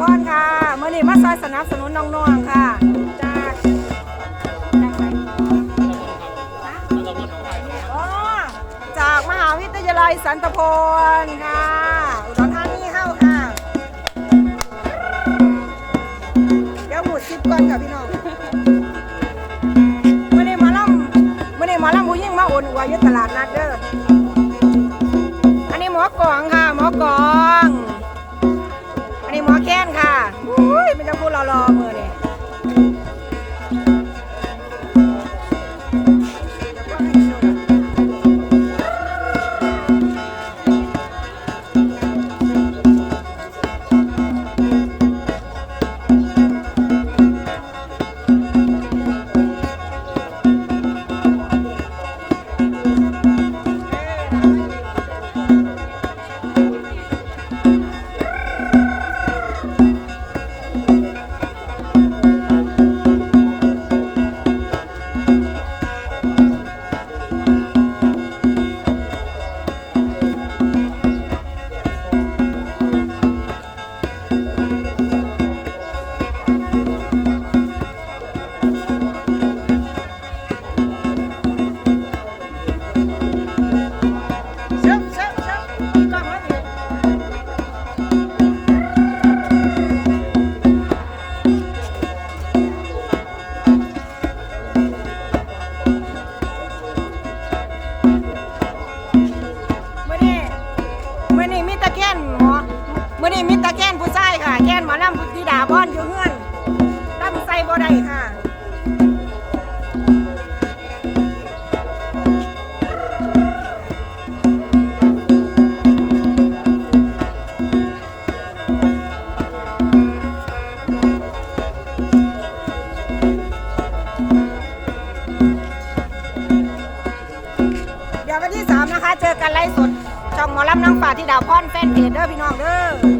พรค่ะเมื่อนี้มาซอยสนับสนุนน้องๆค่ะจากจากไหนนะอ๋อจากมหาวิทยาลัยสันตพลค่ะอุดรธานีเฮ้าค่ะ เดี๋ยวหมุดซิปก่อนค่ะพี่น้องเมื่อนี้หมาล่ำเมื่อนี้หมาล่ำผู้ยิ่งมาโอนอวยอยุตลาดนัดเด้ออันนี้หมอกองค่ะหมอกอง อุ้ยมันจะพูดรอๆมือเนี่ย มื่อนี้มีตะแกนผู้ชายค่ะ แกนหมอลำพุทธิดาบอนอยู่เฮือนลำใส่บ่ได้ค่ะเดี๋ยววันที่สามนะคะ เจอกันไลฟ์สดช่องหมอลำน้องฝ่าที่ดาวพรแฟนเพจเด้อพี่น้องเด้อ